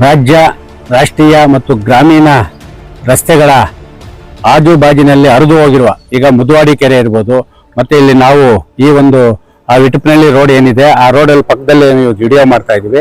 ರಾಜ್ಯ, ರಾಷ್ಟ್ರೀಯ ಮತ್ತು ಗ್ರಾಮೀಣ ರಸ್ತೆಗಳ ಆಜುಬಾಜಿನಲ್ಲಿ ಹರಿದು ಹೋಗಿರುವ ಈಗ ಮುದುವಾಡಿ ಕೆರೆ ಇರ್ಬೋದು. ಮತ್ತೆ ಇಲ್ಲಿ ನಾವು ಈ ಒಂದು, ಆ ವಿಟುಪಿನಲ್ಲಿ ರೋಡ್ ಏನಿದೆ, ಆ ರೋಡಲ್ಲಿ ಪಕ್ಕದಲ್ಲಿ ನೀವು ವಿಡಿಯೋ ಮಾಡ್ತಾ ಇದ್ದೀವಿ.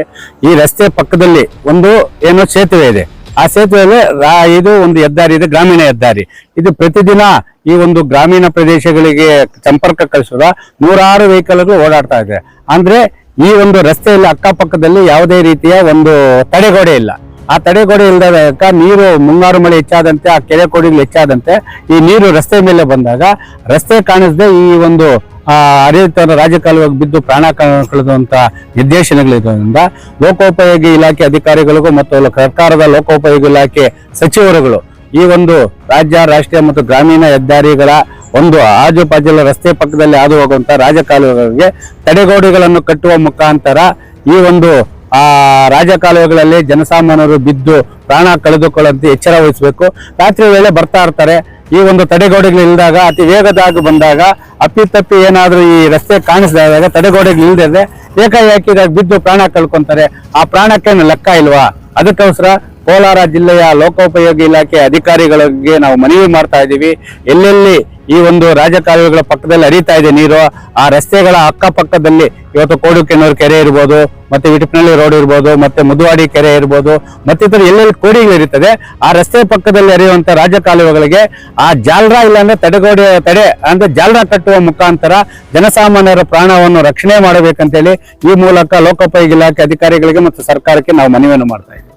ಈ ರಸ್ತೆ ಪಕ್ಕದಲ್ಲಿ ಒಂದು ಏನೋ ಸೇತುವೆ ಇದೆ. ಆ ಸೇತುವೆಯಲ್ಲಿ ರಾ- ಇದು ಒಂದು ಹೆದ್ದಾರಿ ಇದೆ, ಗ್ರಾಮೀಣ ಹೆದ್ದಾರಿ. ಇದು ಪ್ರತಿದಿನ ಈ ಒಂದು ಗ್ರಾಮೀಣ ಪ್ರದೇಶಗಳಿಗೆ ಸಂಪರ್ಕ ಕಳಿಸುವ ನೂರಾರು ವೆಹಿಕಲ್ಗಳು ಓಡಾಡ್ತಾ ಇದೆ. ಅಂದ್ರೆ ಈ ಒಂದು ರಸ್ತೆಯಲ್ಲಿ ಅಕ್ಕಪಕ್ಕದಲ್ಲಿ ಯಾವುದೇ ರೀತಿಯ ಒಂದು ತಡೆಗೋಡೆ ಇಲ್ಲ. ಆ ತಡೆಗೋಡೆ ಇಲ್ಲದಾಗ ನೀರು ಮುಂಗಾರು ಮಳೆ ಹೆಚ್ಚಾದಂತೆ, ಆ ಕೆರೆ ಕೋಡಿಗಳು ಹೆಚ್ಚಾದಂತೆ ಈ ನೀರು ರಸ್ತೆ ಮೇಲೆ ಬಂದಾಗ ರಸ್ತೆ ಕಾಣಿಸದೆ ಈ ಒಂದು ಹರಿಯುತ್ತ ರಾಜಕಾಲುವಾಗಿ ಬಿದ್ದು ಪ್ರಾಣ ಕಳೆದಂತ ನಿರ್ದೇಶನಗಳಿರೋದ್ರಿಂದ ಲೋಕೋಪಯೋಗಿ ಇಲಾಖೆ ಅಧಿಕಾರಿಗಳಿಗೂ ಮತ್ತು ಸರ್ಕಾರದ ಲೋಕೋಪಯೋಗಿ ಇಲಾಖೆ ಸಚಿವರುಗಳು ಈ ಒಂದು ರಾಜ್ಯ, ರಾಷ್ಟ್ರೀಯ ಮತ್ತು ಗ್ರಾಮೀಣ ಹೆದ್ದಾರಿಗಳ ಒಂದು ಆಜು ಆಜುಬಾಜುಲ ರಸ್ತೆ ಪಕ್ಕದಲ್ಲಿ ಹಾದು ಹೋಗುವಂತ ರಾಜಕಾಲುವೆಗಳಿಗೆ ತಡೆಗೋಡೆಗಳನ್ನು ಕಟ್ಟುವ ಮುಖಾಂತರ ಈ ಒಂದು, ಆ, ರಾಜಕಾಲುವೆಗಳಲ್ಲಿ ಜನಸಾಮಾನ್ಯರು ಬಿದ್ದು ಪ್ರಾಣ ಕಳೆದುಕೊಳ್ಳುವಂತೆ ಎಚ್ಚರ ವಹಿಸಬೇಕು. ರಾತ್ರಿ ವೇಳೆ ಬರ್ತಾ ಇರ್ತಾರೆ. ಈ ಒಂದು ತಡೆಗೋಡೆಗಳು ಇಲ್ದಾಗ, ಅತಿ ವೇಗದಾಗಿ ಬಂದಾಗ ಅಪ್ಪಿತಪ್ಪಿ ಏನಾದ್ರೂ ಈ ರಸ್ತೆ ಕಾಣಿಸಿದಾಗ ತಡೆಗೋಡೆಗಳು ಇಲ್ದಿದ್ರೆ ಏಕಾಏಕಿ ಇದಾಗ ಬಿದ್ದು ಪ್ರಾಣ ಕಳ್ಕೊಂತಾರೆ. ಆ ಪ್ರಾಣಕ್ಕೇನು ಲೆಕ್ಕ ಇಲ್ವಾ? ಅದಕ್ಕೋಸ್ಕರ ಕೋಲಾರ ಜಿಲ್ಲೆಯ ಲೋಕೋಪಯೋಗಿ ಇಲಾಖೆ ಅಧಿಕಾರಿಗಳಿಗೆ ನಾವು ಮನವಿ ಮಾಡ್ತಾ ಇದ್ದೀವಿ. ಎಲ್ಲೆಲ್ಲಿ ಈ ಒಂದು ರಾಜಕಾಲುವೆಗಳ ಪಕ್ಕದಲ್ಲಿ ಹರಿತಾ ಇದೆ ನೀರು. ಆ ರಸ್ತೆಗಳ ಅಕ್ಕಪಕ್ಕದಲ್ಲಿ ಇವತ್ತು ಕೋಡುಕೆನೂರು ಕೆರೆ ಇರ್ಬೋದು, ಮತ್ತೆ ವಿಟಪ್ನಳ್ಳಿ ರೋಡ್ ಇರ್ಬೋದು, ಮತ್ತೆ ಮುದುವಾಡಿ ಕೆರೆ ಇರ್ಬೋದು, ಮತ್ತಿತರ ಎಲ್ಲೆಲ್ಲಿ ಕೋಡಿಗಳು ಇರುತ್ತದೆ, ಆ ರಸ್ತೆ ಪಕ್ಕದಲ್ಲಿ ಹರಿಯುವಂತ ರಾಜಕಾಲುವೆಗಳಿಗೆ ಆ ಜಾಲರ ಇಲ್ಲಾಂದ್ರೆ ತಡೆಗೋಡೆ, ತಡೆ ಅಂದ್ರೆ ಜಾಲರ ಕಟ್ಟುವ ಮುಖಾಂತರ ಜನಸಾಮಾನ್ಯರ ಪ್ರಾಣವನ್ನು ರಕ್ಷಣೆ ಮಾಡಬೇಕಂತೇಳಿ ಈ ಮೂಲಕ ಲೋಕೋಪಯೋಗಿ ಇಲಾಖೆ ಅಧಿಕಾರಿಗಳಿಗೆ ಮತ್ತು ಸರ್ಕಾರಕ್ಕೆ ನಾವು ಮನವಿಯನ್ನು ಮಾಡ್ತಾ ಇದ್ದೀವಿ.